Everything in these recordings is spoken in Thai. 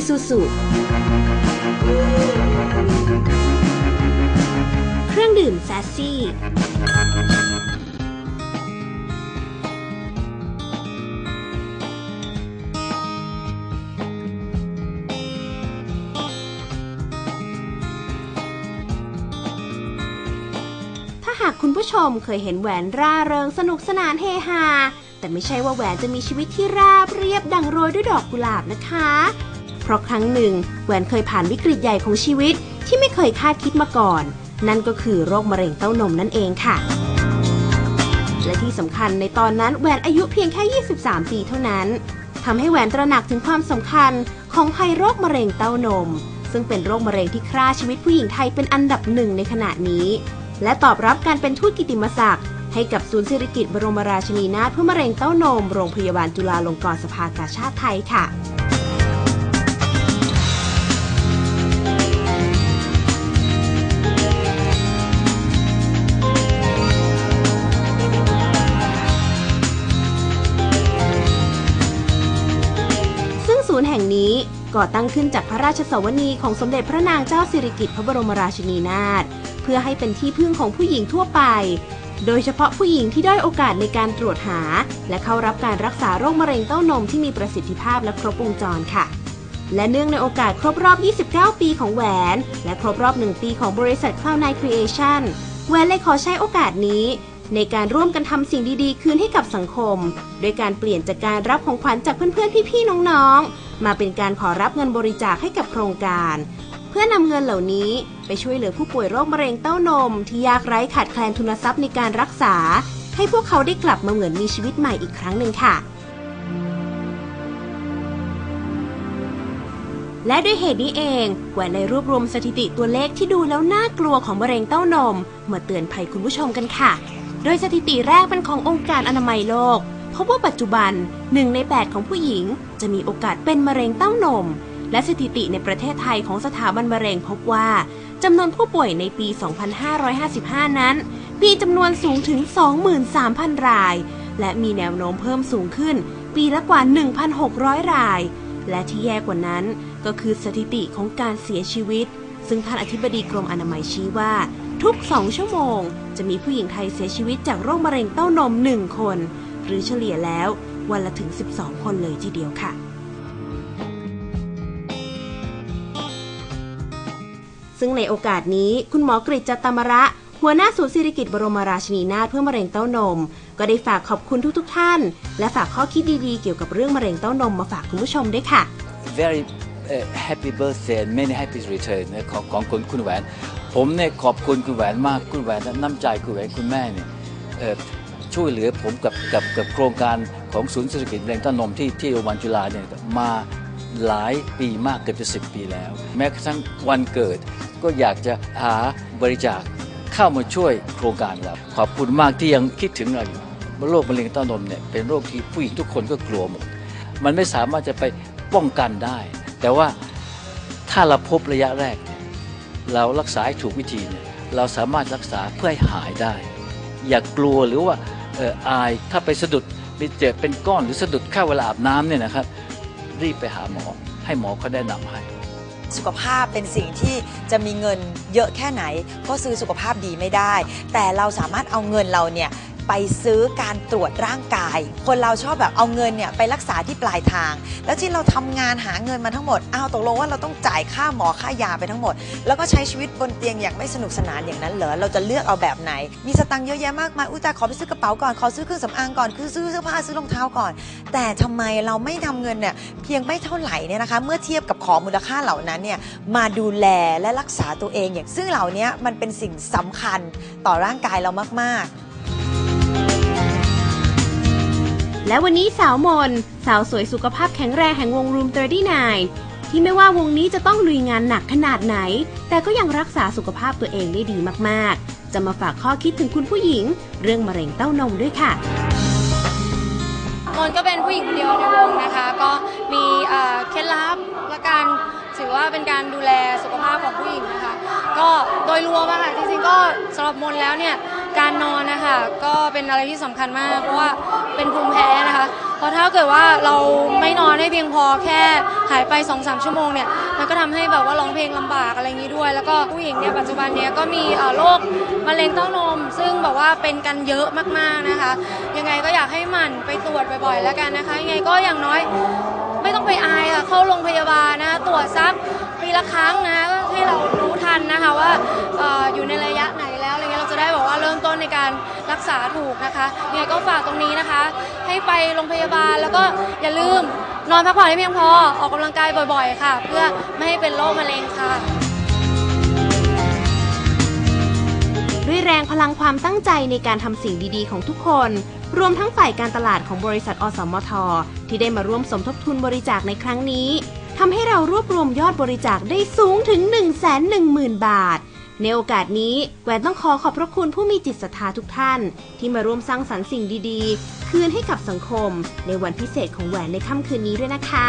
ีซูซูเครื่องดื่มแซสซี่ ถ้าหากคุณผู้ชมเคยเห็นแหวนร่าเริงสนุกสนานเฮฮา แต่ไม่ใช่ว่าแหวนจะมีชีวิตที่ราบเรียบดังโรยด้วยดอกกุหลาบนะคะ ราะครั้งหนึ่งแหวนเคยผ่านวิกฤตใหญ่ของชีวิตที่ไม่เคยคาดคิดมาก่อน นั่นก็คือโรคมะเร็งเต้านมนั่นเองค่ะ และที่สำคัญในตอนนั้นแหวนอายุเพียงแค่ 23 ปีเท่านั้นทำให้แหวนตระหนักถึงความสำคัญของภัยโรคมะเร็งเต้านม ซึ่งเป็นโรคมะเร็งที่ฆ่าชีวิตผู้หญิงไทยเป็นอันดับหนึ่งในขณะนี้ และตอบรับการเป็นทูตกิติมศักดิ์ให้กับศูนย์เศรษฐกิจบรมราชินีนาถเพื่อมะเร็งเต้านม โรงพยาบาลจุฬาลงกรณ์สภากาชาติไทยค่ะ ก่อตั้งขึ้นจากพระราชสวนีของสมเด็จพระนางเจ้าสิริกิติ์พระบรมราชินีนาถเพื่อให้เป็นที่พึ่งของผู้หญิงทั่วไป โดยเฉพาะผู้หญิงที่ด้อยโอกาสในการตรวจหา และเข้ารับการรักษาโรคมะเร็งเต้านมที่มีประสิทธิภาพและครบวงจรค่ะ และเนื่องในโอกาสครบรอบ 29 ปีของแหวน และครบรอบ 1 ปีของบริษัท Cloud9 Creation แหวนเลยขอใช้โอกาสนี้ ในการร่วมกันทำสิ่งดีๆ คืนให้กับสังคม โดยการเปลี่ยนจากการรับของขวัญจากเพื่อนๆ พี่ๆ น้องๆ มาเป็นการขอรับเงินบริจาคให้กับโครงการ เพื่อนำเงินเหล่านี้ไปช่วยเหลือผู้ป่วยโรคมะเร็งเต้านม ที่ยากไร้ขาดแคลนทุนทรัพย์ในการรักษา ให้พวกเขาได้กลับมาเหมือนมีชีวิตใหม่อีกครั้งหนึ่งค่ะ และด้วยเหตุนี้เองแหวนเลยรวบรวมสถิติตัวเลขที่ดูแล้วน่ากลัวของมะเร็งเต้านม มาเตือนภัยคุณผู้ชมกันค่ะ โดยสถิติแรกเป็นขององค์การอนามัยโลกพบว่าปัจจุบัน1ใน 8 ของผู้หญิง จะมีโอกาสเป็นมะเร็งเต้านม และสถิติในประเทศไทยของสถาบันมะเร็งพบว่าจำนวนผู้ป่วยในปี 2555 นั้น มีจำนวนสูงถึง 23,000 ราย และมีแนวโน้มเพิ่มสูงขึ้น ปีละกว่า 1,600 ราย และที่แย่กว่านั้นก็คือสถิติของการเสียชีวิต ซึ่งท่านอธิบดีกรมอนามัยชี้ว่า ทุก 2 ชั่วโมง จะมีผู้หญิงไทยเสียชีวิตจากโรคมะเร็งเต้านม 1 คน หรือเฉลี่ยแล้ววันละถึง 12 คนเลยทีเดียวค่ะ ซึ่งในโอกาสนี้คุณหมอกฤษจตมระ หัวหน้าศูนย์ศิริกิตบรมราชินีนาถเพื่อมะเร็งเต้านม ก็ได้ฝากขอบคุณทุกๆทท่าน และฝากข้อคิดดีๆ เกี่ยวกับเรื่องมะเร็งเต้านมมาฝากคุณผู้ชมด้วยค่ะ very uh, happy birthday and many happy return ของของคุณคุณแหวน ผมเนี่ยขอบคุณคุณแหวนมากคุณแหวนน้ำใจคุณแหวนคุณแม่เนี่ยช่วยเหลือผมกับกับกับโครงการของศูนย์เศรษฐกิจมะเร็งเต้านมที่ที่โรงพยาบาลจุฬาเนี่ยมาหลายปีมากเกือบจะสิปีแล้ว แม้กระทั่งวันเกิด ก็อยากจะหาบริจาคเข้ามาช่วยโครงการเราขอบคุณมากที่ยังคิดถึงเราอยู่โรคมะเร็งเต้านมเนี่ยเป็นโรคที่ผู้หญิงทุกคนก็กลัวหมด มันไม่สามารถจะไปป้องกันได้ แต่ว่าถ้าเราพบระยะแรกเนี่ย เรารักษาให้ถูกวิธีเนี่ยเราสามารถรักษาเพื่อให้หายได้ อย่ากลัวหรือว่าเอออายถ้าไปสะดุดมีเจ็บเป็นก้อนหรือสะดุดข้าวเวลาอาบน้ำเนี่ยนะครับ รีบไปหาหมอให้หมอเขาแนะนำให้สุขภาพเป็นสิ่งที่จะมีเงินเยอะแค่ไหน ก็ซื้อสุขภาพดีไม่ได้ แต่เราสามารถเอาเงินเราเนี่ย ไปซื้อการตรวจร่างกาย คนเราชอบแบบเอาเงินเนี่ยไปรักษาที่ปลายทาง แล้วที่เราทำงานหาเงินมาทั้งหมดอ้าวตกลงว่าเราต้องจ่ายค่าหมอค่ายาไปทั้งหมด แล้วก็ใช้ชีวิตบนเตียงอย่างไม่สนุกสนานอย่างนั้นเหรอเราจะเลือกเอาแบบไหน มีสตังค์เยอะแยะมากมายอุ้ยแต่ขอไปซื้อกระเป๋าก่อนขอซื้อเครื่องสำอางก่อนคือซื้อเสื้อผ้าซื้อรองเท้าก่อน แต่ทำไมเราไม่นำเงินเนี่ยเพียงไม่เท่าไหร่เนี่ยนะคะ เมื่อเทียบกับของมูลค่าเหล่านั้นเนี่ยมาดูแลและรักษาตัวเองอย่างซึ่งเหล่านี้มันเป็นสิ่งสำคัญต่อร่างกายเรามากๆ และวันนี้สาวมน สาวสวยสุขภาพแข็งแรงแห่งวงรูม39 ที่ไม่ว่าวงนี้จะต้องลุยงานหนักขนาดไหน แต่ก็ยังรักษาสุขภาพตัวเองได้ดีมากๆ จะมาฝากข้อคิดถึงคุณผู้หญิง เรื่องมะเร็งเต้านมด้วยค่ะมนก็เป็นผู้หญิงคนเดียวในวงนะคะ ก็มีเอ่อเคล็ดลับและการถือว่าเป็นการดูแลสุขภาพของผู้หญิงนะคะ ก็โดยรวมอะค่ะจริงๆก็สำหรับมนแล้วเนี่ย การนอนนะคะก็เป็นอะไรที่สำคัญมาก เพราะว่าเป็นภูมิแพ้นะคะ เพราะถ้าเกิดว่าเราไม่นอนให้เพียงพอแค่หายไป2อสชั่วโมงเนี่ยมันก็ทำให้แบบว่าร้องเพลงลำบากอะไรอย่างนี้ด้วย แล้วก็ผู้หญิงเนี่ยปัจจุบันเนี้ยก็มีเอ่อโรคมะเร็งเต้านม ซึ่งแบบว่าเป็นกันเยอะมากๆนะคะ ยังไงก็อยากให้หมั่นไปตรวจบ่อยๆ แล้วกันนะคะ ยังไงก็อย่างน้อยไม่ต้องไปอายค่ะเข้าโรงพยาบาลนะคะตรวจซักปีละครั้งนะให้เรารู้ทันนะคะว่าเอออยู่ในระยะไหน ได้บอกว่าเริ่มต้นในการรักษาถูกนะคะยังไงก็ฝากตรงนี้นะคะ ให้ไปโรงพยาบาลแล้วก็อย่าลืมนอนพักผ่อนให้เพียงพอออกกำลังกายบ่อยๆ ค่ะ เพื่อไม่ให้เป็นโรคมะเร็งค่ะด้วยแรงพลังความตั้งใจในการทำสิ่งดีๆ ของทุกคน รวมทั้งฝ่ายการตลาดของบริษัทอสมท ที่ได้มาร่วมสมทบทุนบริจาคในครั้งนี้ทำให้เรารวบรวมยอดบริจาคได้สูงถึง1 1 0 0 0 0 บาท ในโอกาสนี้แหวนต้องขอขอบพระคุณผู้มีจิตศรัทธาทุกท่าน ที่มาร่วมสร้างสรรค์สิ่งดีๆ คืนให้กับสังคม ในวันพิเศษของแหวนในค่ำคืนนี้ด้วยนะคะ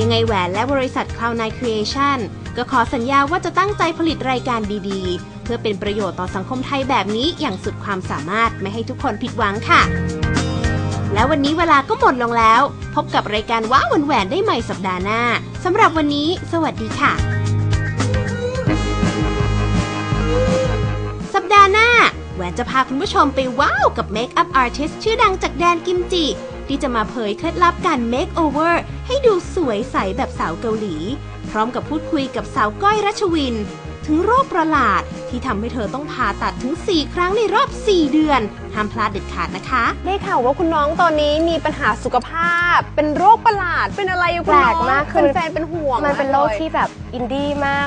ยังไงแหวนและบริษัท Cloud9 Creation ก็ขอสัญญาว่าจะตั้งใจผลิตรายการดีๆ เพื่อเป็นประโยชน์ต่อสังคมไทยแบบนี้อย่างสุดความสามารถไม่ให้ทุกคนผิดหวังค่ะ แล้ววันนี้เวลาก็หมดลงแล้ว พบกับรายการว้าวันแหวนได้ใหม่สัปดาห์หน้าสำหรับวันนี้ สวัสดีค่ะ ปดาห์หน้า แหวนจะพาคุณผู้ชมไปว้าวกับเมคอัพอาร์ติสชื่อดังจากแดนกิมจิ ที่จะมาเผยเคล็ดลับการเมคโอเวอร์ให้ดูสวยใสแบบสาวเกาหลี พร้อมกับพูดคุยกับสาวก้อยรัชวิน ถึงโรคประหลาดที่ทำให้เธอต้องผ่าตัดถึง 4 ครั้งในรอบ 4 เดือน ห้ามพลาดเด็ดขาดนะคะ ได้ข่าวว่าคุณน้องตอนนี้มีปัญหาสุขภาพ เป็นโรคประหลาดเป็นอะไรอยู่คุณน้องแปลกมากคือ แฟนๆเป็นห่วงมันเป็นโรคลยที่แบบอินดี้มาก